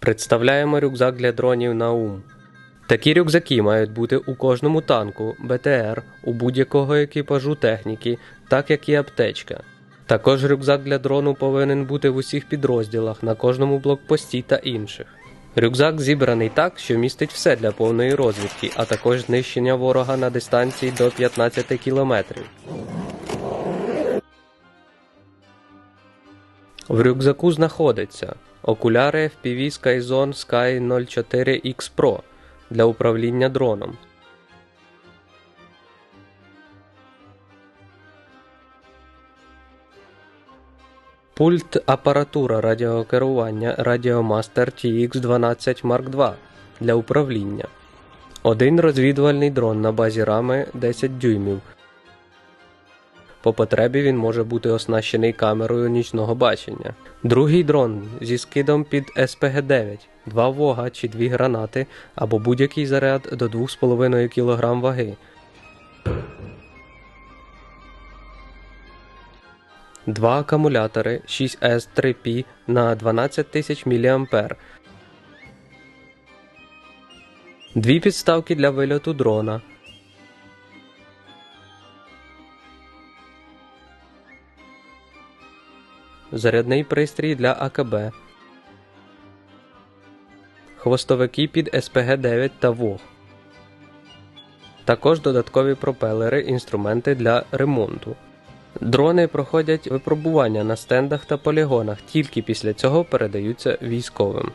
Представляємо рюкзак для дронів Наум. Такі рюкзаки мають бути у кожному танку, БТР, у будь-якого екіпажу техніки, так як і аптечка. Також рюкзак для дрону повинен бути в усіх підрозділах, на кожному блокпості та інших. Рюкзак зібраний так, що містить все для повної розвідки, а також знищення ворога на дистанції до 15 кілометрів. В рюкзаку знаходиться окуляри FPV Skyzone Sky 04 X Pro для управління дроном. Пульт апаратура радіокерування Radiomaster TX12 Mark II для управління. Один розвідувальний дрон на базі рами 10 дюймів. По потребі він може бути оснащений камерою нічного бачення. Другий дрон зі скидом під СПГ-9, два вога чи дві гранати або будь-який заряд до 2,5 кг ваги. Два акумулятори 6S3P на 12 тисяч мА. Дві підставки для вильоту дрона. Зарядний пристрій для АКБ. Хвостовики під СПГ-9 та ВОГ. Також додаткові пропелери, інструменти для ремонту. Дрони проходять випробування на стендах та полігонах, тільки після цього передаються військовим.